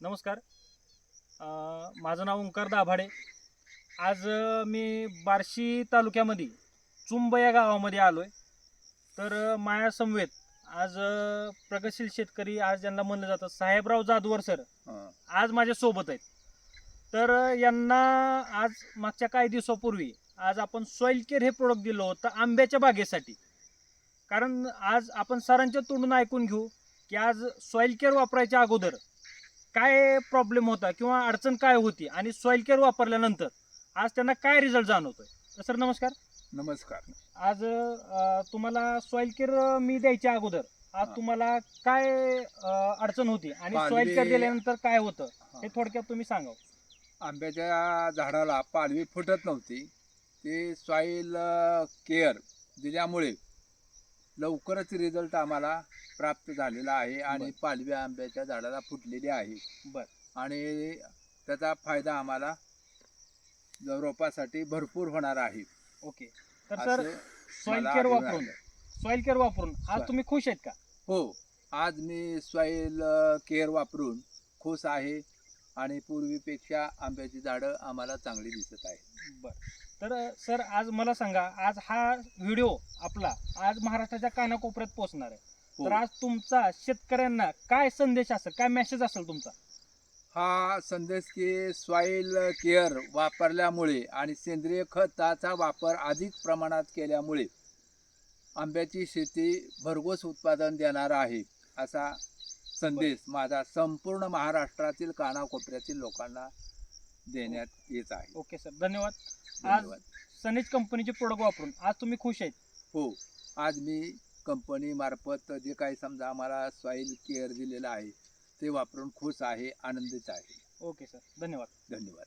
नमस्कार. माझं नाव ओंकार दाभाडे. आज मी बार्शी तालुक्यामध्ये चुंब या गावामध्ये आलो आहे तर अ, माया समवेत आज प्रगतशील शेतकरी आज ज्यांना म्हणलं जातं साहेबराव जाधवर सर. आज माझ्यासोबत आहेत. तर यांना आज मागच्या काही दिवसापूर्वी आज आपण सॉईल केअर हे प्रोडक्ट दिलं होतं आंब्याच्या बागेसाठी. कारण आज आपण सरांच्या तोंडून ऐकून घेऊ की आज सॉईल केअर वापरायच्या अगोदर काय प्रॉब्लेम होता किंवा अडचण काय होती आणि सॉईल केअर वापरल्यानंतर आज त्यांना काय रिझल्ट जाणवतोय? तर सर नमस्कार. नमस्कार. आज अ, तुम्हाला सॉईल केअर मी द्यायच्या अगोदर आज हा. तुम्हाला काय अ, अडचण होती आणि सॉईल केअर दिल्यानंतर काय होतं हं. हे थोडक्यात तुम्ही सांगा. आंब्याच्या झाडाला पालवी फुटत नव्हती. ते सॉईल केअर दिल्यामुळे लवकरच रिझल्ट आम्हाला प्राप्त झालेला आहे आणि बर. पालवी आंब्याच्या झाडाला फुटलेली आहे. बर. आणि त्याचा फायदा आम्हाला रोपासाठी भरपूर होणार आहे. ओके. तर सर असं मला केअर वापरून. सॉईल केअर वापरून आज तुम्ही खुश आहेत का? हो. आज मी सॉईल केअर वापरून खुश आहे. आणि पूर्वीपेक्षा आंब्याची झाडं आम्हाला चांगली दिसत आहे बर. तर सर आज मला सांगा आज हा व्हिडिओ आपला आज महाराष्ट्राच्या कानाकोपऱ्यात पोहोचणार आहे. हो. तर आज तुमचा शेतकऱ्यांना काय संदेश असेल काय मेसेज असेल तुमचा? हा संदेश की सॉईल केअर वापरल्यामुळे आणि सेंद्रिय खताचा वापर अधिक प्रमाणात केल्यामुळे आंब्याची शेती भरघोस उत्पादन देणार आहे असा संदेश माझा संपूर्ण महाराष्ट्रातील कानाकोपऱ्यातील लोकांना देण्यात येत आहे. ओके सर धन्यवाद. आज धन्यवाद. सनीज कंपनीचे प्रोडक्ट वापरून आज तुम्ही खुश आहेत? हो आज मी कंपनी मार्फत जे काही समजा आम्हाला सॉईल केअर दिलेलं आहे ते वापरून खुश आहे आनंदित आहे. ओके सर धन्यवाद. धन्यवाद.